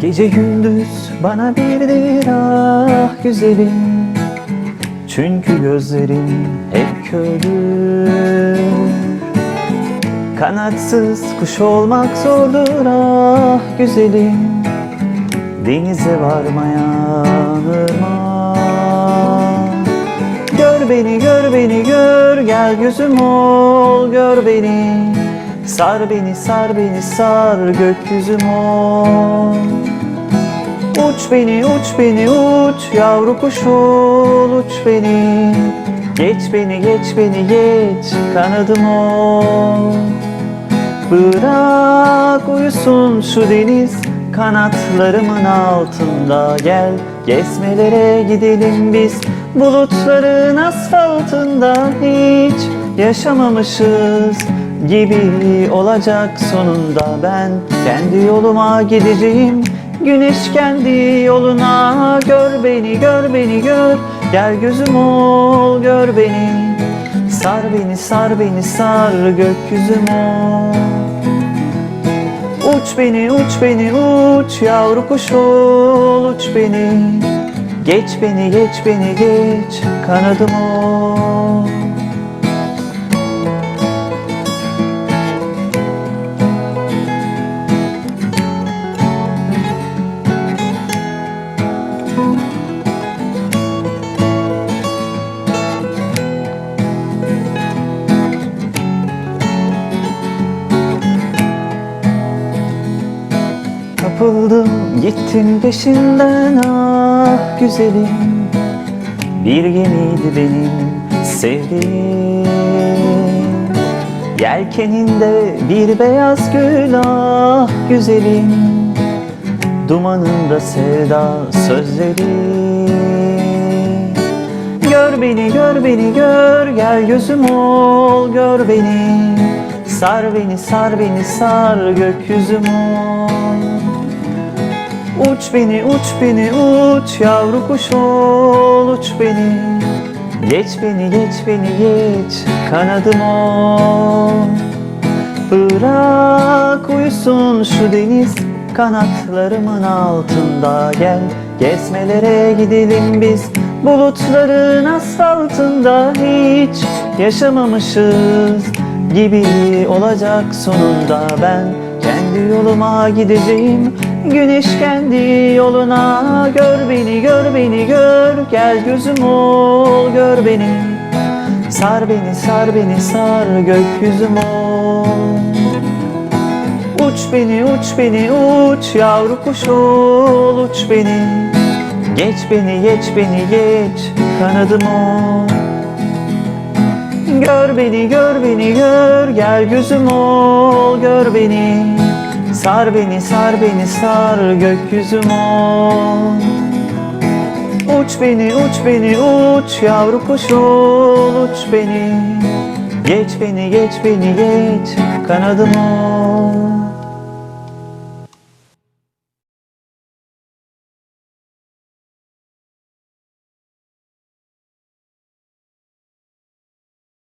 Gece gündüz bana birdir ah güzelim. Çünkü gözlerin hep kördür Kanatsız kuş olmak zordur ah güzelim. Denize varmayan ırmak Gör beni gör beni gör. Gel gözüm ol gör beni Sar beni sar beni sar gökyüzüm ol Uç beni uç beni uç yavru kuş ol uç beni. Geç beni geç beni geç kanadım ol Bırak uyusun şu deniz kanatlarımın altında Gel. Gezmelere gidelim biz bulutların asfaltında Hiç yaşamamışız gibi olacak sonunda Ben. Kendi yoluma gideceğim. Güneş kendi yoluna. Gör beni gör beni gör. Gel gözüm ol gör beni. Sar beni sar beni sar gökyüzüm ol. Uç beni uç beni uç yavru kuş ol uç beni. Geç beni geç beni geç kanadım ol Kapıldım gittim peşinden ah güzelim. Bir gemiydi benim sevdiğim. Yelkeninde bir beyaz gül ah güzelim. Dumanında sevda sözleri. Gör beni gör beni gör gel gözüm ol gör beni. Sar beni sar beni sar gökyüzüm ol Uç beni uç beni uç yavru kuş ol uç beni. Geç beni geç beni geç kanadım ol Bırak uyusun şu deniz kanatlarımın altında. Gel gezmelere gidelim biz bulutların asfaltında. Hiç yaşamamışız gibi olacak sonunda. Ben kendi yoluma gideceğim Güneş kendi yoluna Gör beni gör beni gör. Gel gözüm ol gör beni. Sar beni sar beni sar gökyüzüm ol. Uç beni uç beni uç yavru kuş ol uç beni. Geç beni geç beni geç kanadım ol. Gör beni gör beni gör. Gel gözüm ol gör beni Sar beni sar beni sar gökyüzüm ol Uç beni uç beni uç yavru kuş ol uç beni. Geç beni geç beni geç kanadım ol